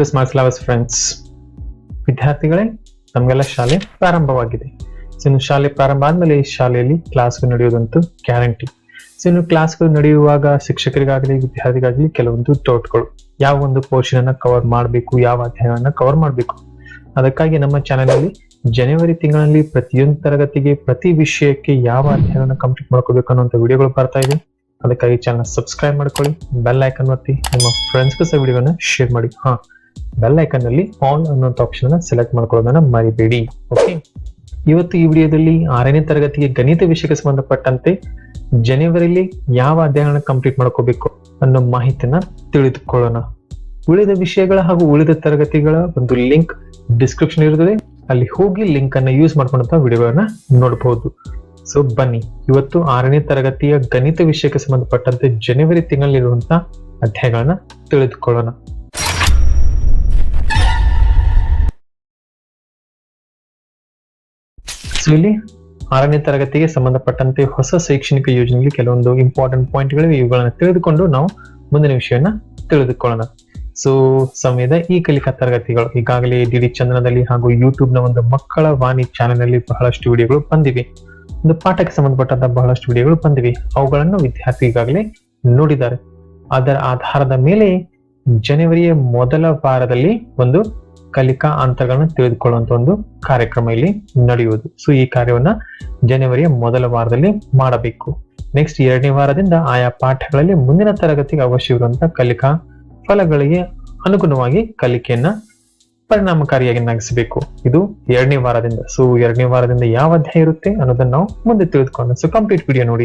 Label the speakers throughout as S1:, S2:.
S1: To smart flowers friends ವಿದ್ಯಾರ್ಥಿಗಳೇ, ನಮಗೆಲ್ಲ ಶಾಲೆ ಪ್ರಾರಂಭವಾಗಿದೆ. ಸೊ ಶಾಲೆ ಪ್ರಾರಂಭ ಆದ್ಮೇಲೆ ಈ ಶಾಲೆಯಲ್ಲಿ ಕ್ಲಾಸ್ಗಳು ನಡೆಯೋದಂತೂ ಗ್ಯಾರಂಟಿ ಸೊ ಇನ್ನು ಕ್ಲಾಸ್ಗಳು ನಡೆಯುವಾಗ ಶಿಕ್ಷಕರಿಗಾಗಲಿ, ವಿದ್ಯಾರ್ಥಿಗಾಗಲಿ ಕೆಲವೊಂದು ಡೌಟ್ಗಳು ಯಾವ ಒಂದು ಪೋರ್ಷನ್ ಅನ್ನ ಕವರ್ ಮಾಡಬೇಕು, ಯಾವ ಅಧ್ಯಾಯವನ್ನು ಕವರ್ ಮಾಡಬೇಕು. ಅದಕ್ಕಾಗಿ ನಮ್ಮ ಚಾನೆಲ್ ಅಲ್ಲಿ ಜನವರಿ ತಿಂಗಳಲ್ಲಿ ಪ್ರತಿಯೊಂದು ತರಗತಿಗೆ, ಪ್ರತಿ ವಿಷಯಕ್ಕೆ ಯಾವ ಅಧ್ಯಾಯವನ್ನು ಕಂಪ್ಲೀಟ್ ಮಾಡ್ಕೋಬೇಕು ಅನ್ನೋಂಥ ವಿಡಿಯೋಗಳು ಬರ್ತಾ ಇದೆ ಅದಕ್ಕಾಗಿ ಚಾನಲ್ ಸಬ್ಸ್ಕ್ರೈಬ್ ಮಾಡ್ಕೊಳ್ಳಿ ಬೆಲ್ ಐಕನ್ ಒತ್ತಿ, ನಿಮ್ಮ ಫ್ರೆಂಡ್ಸ್ಗೂ ಸಹ ವಿಡಿಯೋನ ಶೇರ್ ಮಾಡಿ. ಹಾ. ಬೆಲ್ ಐಕನ್ ಅಲ್ಲಿ ಆನ್ ಅನ್ನುವಂಥ ಆಪ್ಷನ್ ಸೆಲೆಕ್ಟ್ ಮಾಡ್ಕೊಳ್ಳೋದನ್ನ ಮರಿಬೇಡಿ ಓಕೆ ಇವತ್ತು ಈ ವಿಡಿಯೋದಲ್ಲಿ ಆರನೇ ತರಗತಿಗೆ ಗಣಿತ ವಿಷಯಕ್ಕೆ ಸಂಬಂಧಪಟ್ಟಂತೆ ಜನವರಿಲಿ ಯಾವ ಅಧ್ಯಯನ ಕಂಪ್ಲೀಟ್ ಮಾಡ್ಕೋಬೇಕು ಅನ್ನೋ ಮಾಹಿತಿಯನ್ನ ತಿಳಿದುಕೊಳ್ಳೋಣ. ಉಳಿದ ವಿಷಯಗಳ ಹಾಗೂ ಉಳಿದ ತರಗತಿಗಳ ಒಂದು ಲಿಂಕ್ ಡಿಸ್ಕ್ರಿಪ್ಷನ್ ಇರುತ್ತದೆ. ಅಲ್ಲಿ ಹೋಗಿ ಲಿಂಕ್ ಅನ್ನ ಯೂಸ್ ಮಾಡ್ಕೊಂಡಂತ ವಿಡಿಯೋಗಳನ್ನ ನೋಡಬಹುದು ಸೊ ಬನ್ನಿ. ಇವತ್ತು ಆರನೇ ತರಗತಿಯ ಗಣಿತ ವಿಷಯಕ್ಕೆ ಸಂಬಂಧಪಟ್ಟಂತೆ ಜನವರಿ ತಿಂಗಳಲ್ಲಿರುವಂತಹ ಅಧ್ಯಾಯಗಳನ್ನ ತಿಳಿದುಕೊಳ್ಳೋಣ. ಇಲ್ಲಿ ಆರನೇ ತರಗತಿಗೆ ಸಂಬಂಧಪಟ್ಟಂತೆ ಹೊಸ ಶೈಕ್ಷಣಿಕ ಯೋಜನೆಗೆ ಕೆಲವೊಂದು ಇಂಪಾರ್ಟೆಂಟ್ ಪಾಯಿಂಟ್ಗಳಿವೆ ಇವುಗಳನ್ನು ತಿಳಿದುಕೊಂಡು ನಾವು ಮುಂದಿನ ವಿಷಯವನ್ನ ತಿಳಿದುಕೊಳ್ಳೋಣ. ಸೊ ಸಮಯದ ಈ ಕಲಿಕಾ ತರಗತಿಗಳು ಈಗಾಗಲೇ ಡಿ ಡಿ ಚಂದನದಲ್ಲಿ ಹಾಗೂ ನ ಒಂದು ಮಕ್ಕಳ ವಾಣಿ ಚಾನೆಲ್ನಲ್ಲಿ ಬಹಳಷ್ಟು ವಿಡಿಯೋಗಳು ಬಂದಿವೆ. ಒಂದು ಪಾಠಕ್ಕೆ ಸಂಬಂಧಪಟ್ಟಂತ ಬಹಳಷ್ಟು ವಿಡಿಯೋಗಳು ಬಂದಿವೆ. ಅವುಗಳನ್ನು ವಿದ್ಯಾರ್ಥಿ ಈಗಾಗಲೇ ನೋಡಿದ್ದಾರೆ. ಅದರ ಆಧಾರದ ಮೇಲೆ ಜನವರಿಯ ಮೊದಲ ವಾರದಲ್ಲಿ ಒಂದು ಕಲಿಕಾ ಅಂತರಗಳನ್ನ ತಿಳಿದುಕೊಳ್ಳುವಂತ ಒಂದು ಕಾರ್ಯಕ್ರಮ ಇಲ್ಲಿ ನಡೆಯುವುದು. ಸೊ ಈ ಕಾರ್ಯವನ್ನ ಜನವರಿಯ ಮೊದಲ ವಾರದಲ್ಲಿ ಮಾಡಬೇಕು. ನೆಕ್ಸ್ಟ್ ಎರಡನೇ ವಾರದಿಂದ ಆಯಾ ಪಾಠಗಳಲ್ಲಿ ಮುಂದಿನ ತರಗತಿಗೆ ಅವಶ್ಯವಿರುವಂತಹ ಕಲಿಕಾ ಫಲಗಳಿಗೆ ಅನುಗುಣವಾಗಿ ಕಲಿಕೆಯನ್ನ ಪರಿಣಾಮಕಾರಿಯಾಗಿ ನಡೆಸಬೇಕು ಇದು ಎರಡನೇ ವಾರದಿಂದ. ಸೊ ಎರಡನೇ ವಾರದಿಂದ ಯಾವ ಅಧ್ಯಾಯ ಇರುತ್ತೆ ಅನ್ನೋದನ್ನ ನಾವು ಮುಂದೆ ತಿಳಿದುಕೊಂಡು ಸೊ ಕಂಪ್ಲೀಟ್ ವಿಡಿಯೋ ನೋಡಿ.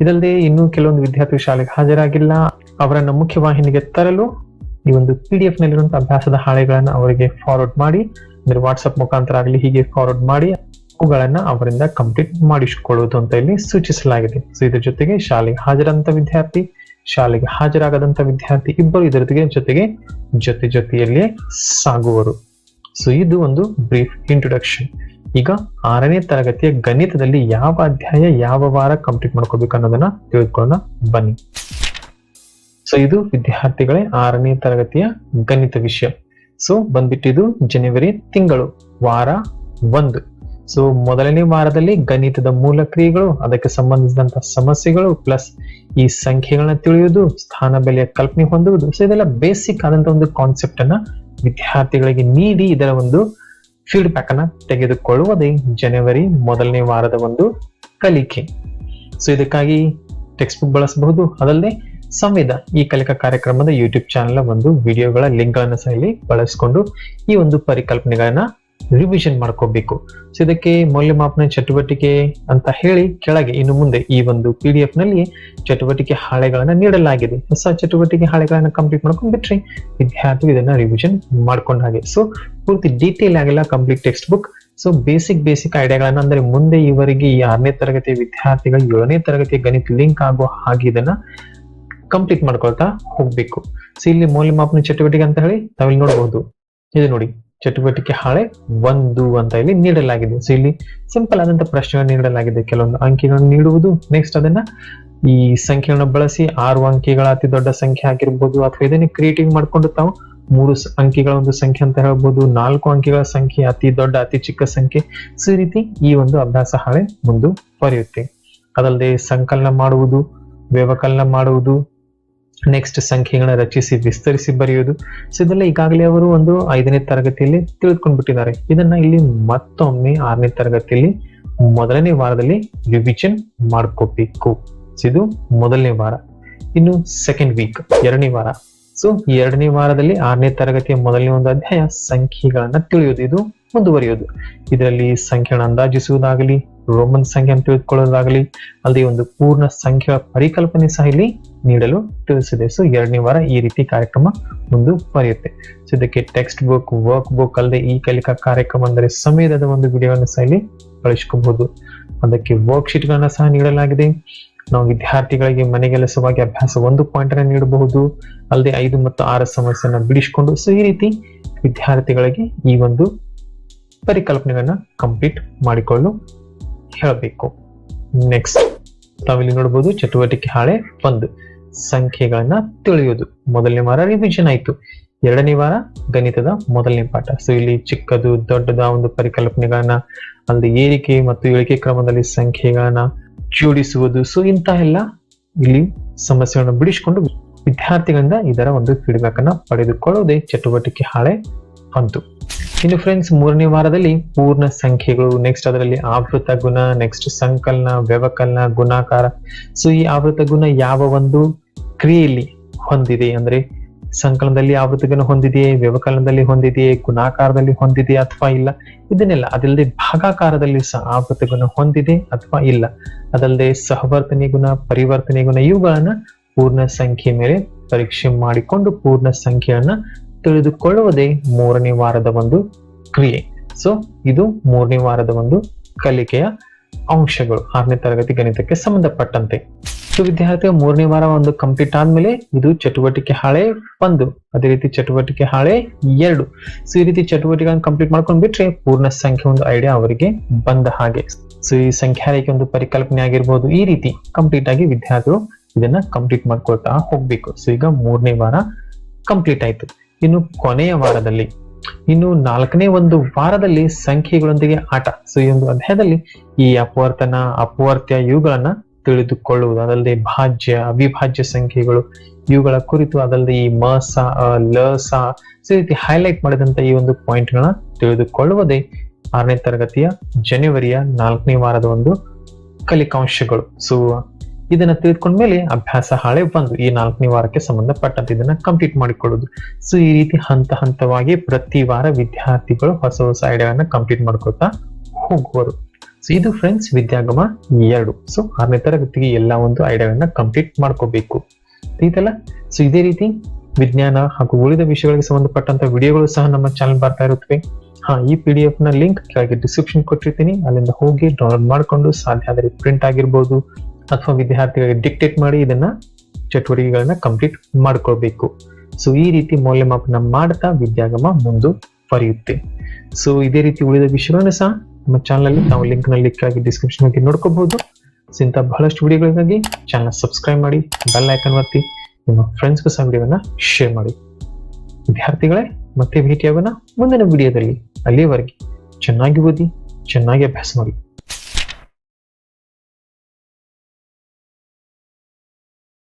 S1: ಇದಲ್ಲದೆ ಇನ್ನೂ ಕೆಲವೊಂದು ವಿದ್ಯಾರ್ಥಿ ಶಾಲೆಗೆ ಹಾಜರಾಗಿಲ್ಲ. ಅವರನ್ನು ಮುಖ್ಯವಾಹಿನಿಗೆ ತರಲು ಈ ಒಂದು ಪಿ ಡಿ ಎಫ್ ನಲ್ಲಿರುವಂತಹ ಅಭ್ಯಾಸದ ಹಾಳೆಗಳನ್ನ ಅವರಿಗೆ ಫಾರ್ವರ್ಡ್ ಮಾಡಿ, ಅಂದ್ರೆ ವಾಟ್ಸ್ಆಪ್ ಮುಖಾಂತರ ಆಗಲಿ ಹೀಗೆ ಫಾರ್ವರ್ಡ್ ಮಾಡಿ, ಅವುಗಳನ್ನ ಅವರಿಂದ ಕಂಪ್ಲೀಟ್ ಮಾಡಿಸಿಕೊಳ್ಳುವುದು ಅಂತ ಇಲ್ಲಿ ಸೂಚಿಸಲಾಗಿದೆ. ಸೊ ಇದ್ರ ಜೊತೆಗೆ ಶಾಲೆಗೆ ಹಾಜರಾದಂತ ವಿದ್ಯಾರ್ಥಿ, ಶಾಲೆಗೆ ಹಾಜರಾಗದಂತ ವಿದ್ಯಾರ್ಥಿ ಇಬ್ಬರು ಇದರ ಜೊತೆಗೆ ಜೊತೆ ಜೊತೆಯಲ್ಲಿಯೇ ಸಾಗುವರು. ಸೊ ಇದು ಒಂದು ಬ್ರೀಫ್ ಇಂಟ್ರೊಡಕ್ಷನ್ ಈಗ ಆರನೇ ತರಗತಿಯ ಗಣಿತದಲ್ಲಿ ಯಾವ ಅಧ್ಯಾಯ ಯಾವ ವಾರ ಕಂಪ್ಲೀಟ್ ಮಾಡ್ಕೋಬೇಕು ಅನ್ನೋದನ್ನ ತಿಳಿದುಕೊಳ್ಳೋಣ. ಬನ್ನಿ. ಸೊ ಇದು ವಿದ್ಯಾರ್ಥಿಗಳೇ ಆರನೇ ತರಗತಿಯ ಗಣಿತ ವಿಷಯ. ಸೊ ಬಂದ್ಬಿಟ್ಟಿದು ಜನವರಿ ತಿಂಗಳು, ವಾರ ಒಂದು. ಸೊ ಮೊದಲನೇ ವಾರದಲ್ಲಿ ಗಣಿತದ ಮೂಲ ಕ್ರಿಯೆಗಳು, ಅದಕ್ಕೆ ಸಂಬಂಧಿಸಿದಂತ ಸಮಸ್ಯೆಗಳು ಪ್ಲಸ್ ಈ ಸಂಖ್ಯೆಗಳನ್ನ ತಿಳಿಯುವುದು, ಸ್ಥಾನ ಬೆಲೆಯ ಕಲ್ಪನೆ ಹೊಂದುವುದು. ಸೊ ಇದೆಲ್ಲ ಬೇಸಿಕ್ ಆದಂತ ಒಂದು ಕಾನ್ಸೆಪ್ಟ್ ಅನ್ನ ವಿದ್ಯಾರ್ಥಿಗಳಿಗೆ ನೀಡಿ ಇದರ ಒಂದು ಫೀಡ್ಬ್ಯಾಕ್ ಅನ್ನ ತೆಗೆದುಕೊಳ್ಳುವುದೇ ಜನವರಿ ಮೊದಲನೇ ವಾರದ ಒಂದು ಕಲಿಕೆ. ಸೊ ಇದಕ್ಕಾಗಿ ಟೆಕ್ಸ್ಟ್ ಬುಕ್ ಬಳಸಬಹುದು. ಅದಲ್ಲದೆ ಸಂವಿಧ ಈ ಕಲಿಕಾ ಕಾರ್ಯಕ್ರಮದ ಯೂಟ್ಯೂಬ್ ಚಾನೆಲ್ನ ಒಂದು ವಿಡಿಯೋಗಳ ಲಿಂಕ್ಗಳನ್ನು ಸಹ ಇಲ್ಲಿ ಬಳಸಿಕೊಂಡು ಈ ಒಂದು ಪರಿಕಲ್ಪನೆಗಳನ್ನ ರಿವಿಷನ್ ಮಾಡ್ಕೋಬೇಕು. ಸೊ ಇದಕ್ಕೆ ಮೌಲ್ಯಮಾಪನ ಚಟುವಟಿಕೆ ಅಂತ ಹೇಳಿ ಕೆಳಗೆ ಇನ್ನು ಮುಂದೆ ಈ ಒಂದು ಪಿ ಡಿ ಎಫ್ನಲ್ಲಿ ಚಟುವಟಿಕೆ ಹಾಳೆಗಳನ್ನ ನೀಡಲಾಗಿದೆ. ಹೊಸ ಚಟುವಟಿಕೆ ಹಾಳೆಗಳನ್ನ ಕಂಪ್ಲೀಟ್ ಮಾಡ್ಕೊಂಡು ಬಿಟ್ರಿ ವಿದ್ಯಾರ್ಥಿ ಇದನ್ನ ರಿವಿಷನ್ ಮಾಡ್ಕೊಂಡ ಹಾಗೆ. ಸೊ ಪೂರ್ತಿ ಡೀಟೇಲ್ ಆಗಿಲ್ಲ complete text book so basic basic ಐಡಿಯಾಗಳನ್ನ ಅಂದ್ರೆ ಮುಂದೆ ಇವರಿಗೆ ಈ ಆರನೇ ತರಗತಿಯ ವಿದ್ಯಾರ್ಥಿಗಳು ಏಳನೇ ತರಗತಿಯ ಗಣಿತ ಲಿಂಕ್ ಆಗೋ ಹಾಗೆ ಇದನ್ನ ಕಂಪ್ಲೀಟ್ ಮಾಡ್ಕೊಳ್ತಾ ಹೋಗ್ಬೇಕು. ಸೊ ಇಲ್ಲಿ ಮೌಲ್ಯಮಾಪನ ಚಟುವಟಿಕೆ ಅಂತ ಹೇಳಿ ನಾವಿಲ್ಲಿ ನೋಡಬಹುದು ಇದು ನೋಡಿ, ಚಟುವಟಿಕೆ ಹಾಳೆ ಒಂದು ಅಂತ ಇಲ್ಲಿ ನೀಡಲಾಗಿದೆ. ಸೊ ಇಲ್ಲಿ ಸಿಂಪಲ್ ಆದಂತ ಪ್ರಶ್ನೆಗಳನ್ನು ನೀಡಲಾಗಿದೆ. ಕೆಲವೊಂದು ಅಂಕಿಗಳನ್ನು ನೀಡುವುದು. ನೆಕ್ಸ್ಟ್ ಅದನ್ನ ಈ ಸಂಖ್ಯೆಗಳನ್ನ ಬಳಸಿ ಆರು ಅಂಕಿಗಳ ಅತಿ ದೊಡ್ಡ ಸಂಖ್ಯೆ ಆಗಿರ್ಬೋದು ಅಥವಾ ಇದನ್ನೇ ಕ್ರಿಯೇಟಿಂಗ್ ಮಾಡ್ಕೊಂಡು ತಾವು ಮೂರು ಅಂಕಿಗಳ ಒಂದು ಸಂಖ್ಯೆ ಅಂತ ಹೇಳ್ಬೋದು. ನಾಲ್ಕು ಅಂಕಿಗಳ ಸಂಖ್ಯೆ ಅತಿ ದೊಡ್ಡ, ಅತಿ ಚಿಕ್ಕ ಸಂಖ್ಯೆ. ಸೊ ಈ ರೀತಿ ಈ ಒಂದು ಅಭ್ಯಾಸ ಹಾಳೆ ಮುಂದುವರಿಯುತ್ತೆ. ಅದಲ್ಲದೆ ಸಂಕಲನ ಮಾಡುವುದು, ವ್ಯವಕಲನ ಮಾಡುವುದು ನೆಕ್ಸ್ಟ್ ಸಂಖ್ಯೆಗಳನ್ನ ರಚಿಸಿ, ವಿಸ್ತರಿಸಿ ಬರೆಯುವುದು. ಸೊ ಇದೆಲ್ಲ ಈಗಾಗಲೇ ಅವರು ಒಂದು ಐದನೇ ತರಗತಿಯಲ್ಲಿ ತಿಳಿದುಕೊಂಡ್ಬಿಟ್ಟಿದ್ದಾರೆ. ಇದನ್ನ ಇಲ್ಲಿ ಮತ್ತೊಮ್ಮೆ ಆರನೇ ತರಗತಿಯಲ್ಲಿ ಮೊದಲನೇ ವಾರದಲ್ಲಿ ರಿವಿಷನ್ ಮಾಡ್ಕೋಬೇಕು. ಇದು ಮೊದಲನೇ ವಾರ. ಇನ್ನು ಸೆಕೆಂಡ್ ವೀಕ್ ಎರಡನೇ ವಾರ. ಸೊ ಎರಡನೇ ವಾರದಲ್ಲಿ ಆರನೇ ತರಗತಿಯ ಮೊದಲನೇ ಒಂದು ಅಧ್ಯಾಯ ಸಂಖ್ಯೆಗಳನ್ನ ತಿಳಿಯೋದು. ಇದು ಮುಂದುವರಿಯೋದು ಇದರಲ್ಲಿ ಸಂಖ್ಯೆಯನ್ನು ಅಂದಾಜಿಸುವುದಾಗಲಿ, ರೋಮನ್ ಸಂಖ್ಯೆಯನ್ನು ತಿಳಿದುಕೊಳ್ಳೋದಾಗಲಿ ಅಲ್ಲದೆ ಒಂದು ಪೂರ್ಣ ಸಂಖ್ಯೆಯ ಪರಿಕಲ್ಪನೆ ಸಹ ಇಲ್ಲಿ ನೀಡಲು ತಿಳಿಸಿದೆ. ಸೊ ಎರಡನೇ ವಾರ ಈ ರೀತಿ ಕಾರ್ಯಕ್ರಮ ಮುಂದುವರಿಯುತ್ತೆ ಸೊ ಇದಕ್ಕೆ ಟೆಕ್ಸ್ಟ್ ಬುಕ್ ವರ್ಕ್ ಬುಕ್ ಅಲ್ಲದೆ ಈ ಕಲಿಕಾ ಕಾರ್ಯಕ್ರಮ ಅಂದರೆ ಸಮಯದ ಒಂದು ವಿಡಿಯೋವನ್ನು ಸಹ ಇಲ್ಲಿ ಕಳಿಸ್ಕೋಬಹುದು. ಅದಕ್ಕೆ ವರ್ಕ್ ಶೀಟ್ಗಳನ್ನ ಸಹ ನೀಡಲಾಗಿದೆ. ನಾವು ವಿದ್ಯಾರ್ಥಿಗಳಿಗೆ ಮನೆಗೆಲಸವಾಗಿ ಅಭ್ಯಾಸ ಒಂದು ಪಾಯಿಂಟ್ ಅನ್ನು ನೀಡಬಹುದು. ಅಲ್ಲದೆ ಐದು ಮತ್ತು ಆರು ಸಮಸ್ಯೆಯನ್ನ ಬಿಡಿಸಿಕೊಂಡು ಸೊ ಈ ರೀತಿ ವಿದ್ಯಾರ್ಥಿಗಳಿಗೆ ಈ ಒಂದು ಪರಿಕಲ್ಪನೆಗಳನ್ನ ಕಂಪ್ಲೀಟ್ ಮಾಡಿಕೊಳ್ಳಲು ಹೇಳಬೇಕು. ನೆಕ್ಸ್ಟ್ ತಾವಿಲ್ಲಿ ನೋಡಬಹುದು ಚಟುವಟಿಕೆ ಹಾಳೆ ಒಂದು. ಸಂಖ್ಯೆಗಳನ್ನ ತಿಳಿಯುವುದು ಮೊದಲನೇ ವಾರ ರಿವಿಷನ್ ಆಯ್ತು. ಎರಡನೇ ವಾರ ಗಣಿತದ ಮೊದಲನೇ ಪಾಠ. ಸೊ ಇಲ್ಲಿ ಚಿಕ್ಕದು, ದೊಡ್ಡದ ಒಂದು ಪರಿಕಲ್ಪನೆಗಳನ್ನ ಅಲ್ಲಿ ಏರಿಕೆ ಮತ್ತು ಇಳಿಕೆ ಕ್ರಮದಲ್ಲಿ ಸಂಖ್ಯೆಗಳನ್ನ ಜೋಡಿಸುವುದು. ಸೊ ಇಂತಹ ಎಲ್ಲ ಇಲ್ಲಿ ಸಮಸ್ಯೆಗಳನ್ನು ಬಿಡಿಸಿಕೊಂಡು ವಿದ್ಯಾರ್ಥಿಗಳಿಂದ ಇದರ ಒಂದು ಫೀಡ್ಬ್ಯಾಕ್ ಅನ್ನ ಪಡೆದುಕೊಳ್ಳುವುದೇ ಚಟುವಟಿಕೆ ಹಾಳೆ ಒಂದು. ಇನ್ನು ಫ್ರೆಂಡ್ಸ್ ಮೂರನೇ ವಾರದಲ್ಲಿ ಪೂರ್ಣ ಸಂಖ್ಯೆಗಳು. ನೆಕ್ಸ್ಟ್ ಅದರಲ್ಲಿ ಆವೃತ ಗುಣ ನೆಕ್ಸ್ಟ್ ಸಂಕಲನ, ವ್ಯವಕಲನ, ಗುಣಾಕಾರ. ಸೊ ಈ ಆವೃತ ಗುಣ ಯಾವ ಒಂದು ಕ್ರಿಯೆಯಲ್ಲಿ ಹೊಂದಿದೆ? ಅಂದ್ರೆ ಸಂಕಲನದಲ್ಲಿ ಆವೃತ ಗುಣ ಹೊಂದಿದೆಯೇ, ವ್ಯವಕಲನದಲ್ಲಿ ಹೊಂದಿದೆಯೇ, ಗುಣಾಕಾರದಲ್ಲಿ ಹೊಂದಿದೆಯೇ ಅಥವಾ ಇಲ್ಲ? ಇದನ್ನೆಲ್ಲ ಅದಲ್ಲದೆ ಭಾಗಾಕಾರದಲ್ಲಿ ಸಹ ಆವೃತ ಗುಣ ಹೊಂದಿದೆ ಅಥವಾ ಇಲ್ಲ? ಅದಲ್ಲದೆ ಸಹವರ್ತನೆ ಗುಣ, ಪರಿವರ್ತನೆ ಗುಣ, ಇವುಗಳನ್ನ ಪೂರ್ಣ ಸಂಖ್ಯೆ ಮೇಲೆ ಪರೀಕ್ಷೆ ಮಾಡಿಕೊಂಡು ಪೂರ್ಣ ಸಂಖ್ಯೆಯನ್ನ ತಿಳಿದುಕೊಳ್ಳುವುದೇ ಮೂರನೇ ವಾರದ ಒಂದು ಕ್ರಿಯೆ. ಸೊ ಇದು ಮೂರನೇ ವಾರದ ಒಂದು ಕಲಿಕೆಯ ಅಂಶಗಳು. ಆರನೇ ತರಗತಿ ಗಣಿತಕ್ಕೆ ಸಂಬಂಧಪಟ್ಟಂತೆ. ಸೊ ವಿದ್ಯಾರ್ಥಿ ಮೂರನೇ ವಾರ ಒಂದು ಕಂಪ್ಲೀಟ್ ಆದ್ಮೇಲೆ ಇದು ಚಟುವಟಿಕೆ ಹಾಳೆ ಒಂದು. ಅದೇ ರೀತಿ ಚಟುವಟಿಕೆ ಹಾಳೆ ಎರಡು. ಸೊ ಈ ರೀತಿ ಚಟುವಟಿಕೆಗಳನ್ನು ಕಂಪ್ಲೀಟ್ ಮಾಡ್ಕೊಂಡ್ ಬಿಟ್ರೆ ಪೂರ್ಣ ಸಂಖ್ಯೆ ಒಂದು ಐಡಿಯಾ ಅವರಿಗೆ ಬಂದ ಹಾಗೆ. ಸೊ ಈ ಸಂಖ್ಯಾ ರೇಖೆ ಒಂದು ಪರಿಕಲ್ಪನೆ ಆಗಿರ್ಬೋದು. ಈ ರೀತಿ ಕಂಪ್ಲೀಟ್ ಆಗಿ ವಿದ್ಯಾರ್ಥಿಗಳು ಇದನ್ನ ಕಂಪ್ಲೀಟ್ ಮಾಡ್ಕೊಳ್ತಾ ಹೋಗ್ಬೇಕು. ಸೊ ಈಗ ಮೂರನೇ ವಾರ ಕಂಪ್ಲೀಟ್ ಆಯ್ತು. ಇನ್ನು ಕೊನೆಯ ವಾರದಲ್ಲಿ, ಇನ್ನು ನಾಲ್ಕನೇ ಒಂದು ವಾರದಲ್ಲಿ ಸಂಖ್ಯೆಗಳೊಂದಿಗೆ ಆಟ. ಸೊ ಈ ಒಂದು ಅಧ್ಯಾಯದಲ್ಲಿ ಈ ಅಪವರ್ತನ, ಅಪವರ್ತ್ಯ ಇವುಗಳನ್ನ ತಿಳಿದುಕೊಳ್ಳುವುದು, ಅದಲ್ಲದೆ ಭಾಜ್ಯ, ಅವಿಭಾಜ್ಯ ಸಂಖ್ಯೆಗಳು ಇವುಗಳ ಕುರಿತು, ಅದಲ್ಲದೆ ಈ ಮಸ ಲಸ ಸೊ ರೀತಿ ಹೈಲೈಟ್ ಮಾಡಿದಂತ ಈ ಒಂದು ಪಾಯಿಂಟ್ ಗಳನ್ನ ತಿಳಿದುಕೊಳ್ಳುವುದೇ ಆರನೇ ತರಗತಿಯ ಜನವರಿಯ ನಾಲ್ಕನೇ ವಾರದ ಒಂದು ಕಲಿಕಾಂಶಗಳು. ಸೊ ಇದನ್ನ ತಿಳಿದುಕೊಂಡ್ಮೇಲೆ ಅಭ್ಯಾಸ ಹಾಳೆ ಬಂದು ಈ ನಾಲ್ಕನೇ ವಾರಕ್ಕೆ ಸಂಬಂಧಪಟ್ಟಂತೆ ಇದನ್ನ ಕಂಪ್ಲೀಟ್ ಮಾಡಿಕೊಳ್ಳೋದು. ಸೊ ಈ ರೀತಿ ಹಂತ ಹಂತವಾಗಿ ಪ್ರತಿ ವಾರ ವಿದ್ಯಾರ್ಥಿಗಳು ಹೊಸ ಹೊಸ ಐಡಿಯಾವನ್ನ ಕಂಪ್ಲೀಟ್ ಮಾಡ್ಕೊಳ್ತಾ ಹೋಗುವರು. ಸೊ ಇದು ಫ್ರೆಂಡ್ಸ್ ವಿದ್ಯಾಗಮ ಎರಡು. ಸೊ ಆರನೇ ತರಗತಿಗೆ ಎಲ್ಲ ಒಂದು ಐಡಿಯಾವನ್ನ ಕಂಪ್ಲೀಟ್ ಮಾಡ್ಕೋಬೇಕು. ಆಯ್ತಲ್ಲ ಸೊ ಇದೇ ರೀತಿ ವಿಜ್ಞಾನ ಹಾಗೂ ಉಳಿದ ವಿಷಯಗಳಿಗೆ ಸಂಬಂಧಪಟ್ಟಂತ ವಿಡಿಯೋಗಳು ಸಹ ನಮ್ಮ ಚಾನಲ್ ಬರ್ತಾ ಇರುತ್ತವೆ. ಹಾ, ಈ ಪಿ ಡಿ ಎಫ್ನ ಲಿಂಕ್ ಕೆಳಗೆ ಡಿಸ್ಕ್ರಿಪ್ಷನ್ ಕೊಟ್ಟಿರ್ತೀನಿ. ಅಲ್ಲಿಂದ ಹೋಗಿ ಡೌನ್ಲೋಡ್ ಮಾಡ್ಕೊಂಡು ಸಾಧ್ಯ ಆದರೆ ಪ್ರಿಂಟ್ ಆಗಿರ್ಬೋದು. ಅಥವಾ ವಿದ್ಯಾರ್ಥಿಗಳಿಗೆ ಡಿಕ್ಟೇಟ್ ಮಾಡಿ ಇದನ್ನ ಚಟುವಟಿಕೆಗಳನ್ನ ಕಂಪ್ಲೀಟ್ ಮಾಡ್ಕೊಳ್ಬೇಕು. ಸೊ ಈ ರೀತಿ ಮೌಲ್ಯಮಾಪನ ಮಾಡ್ತಾ ವಿದ್ಯಾಗಮ ಮುಂದುವರಿಯುತ್ತೆ ಸೊ ಇದೇ ರೀತಿ ಉಳಿದ ವಿಷಯಗಳನ್ನು ಸಹ ನಮ್ಮ ಚಾನಲ್ ಅಲ್ಲಿ ನಾವು ಲಿಂಕ್ನಲ್ಲಿ ಕೆಳಗೆ ಡಿಸ್ಕ್ರಿಪ್ಷನ್ ಆಗಿ ನೋಡ್ಕೋಬಹುದು. ಸೊ ಇಂಥ ಬಹಳಷ್ಟು ವಿಡಿಯೋಗಳಿಗಾಗಿ ಚಾನಲ್ ಸಬ್ಸ್ಕ್ರೈಬ್ ಮಾಡಿ ಬೆಲ್ ಐಕನ್ ಒತ್ತಿ, ನಿಮ್ಮ ಫ್ರೆಂಡ್ಸ್ಗೂ ಸಹ ವಿಡಿಯೋನ ಶೇರ್ ಮಾಡಿ. ವಿದ್ಯಾರ್ಥಿಗಳೇ, ಮತ್ತೆ ಭೇಟಿಯಾಗೋಣ ಮುಂದಿನ ವಿಡಿಯೋದಲ್ಲಿ ಅಲ್ಲಿಯವರೆಗೆ ಚೆನ್ನಾಗಿ ಓದಿ, ಚೆನ್ನಾಗಿ ಅಭ್ಯಾಸ ಮಾಡಿ.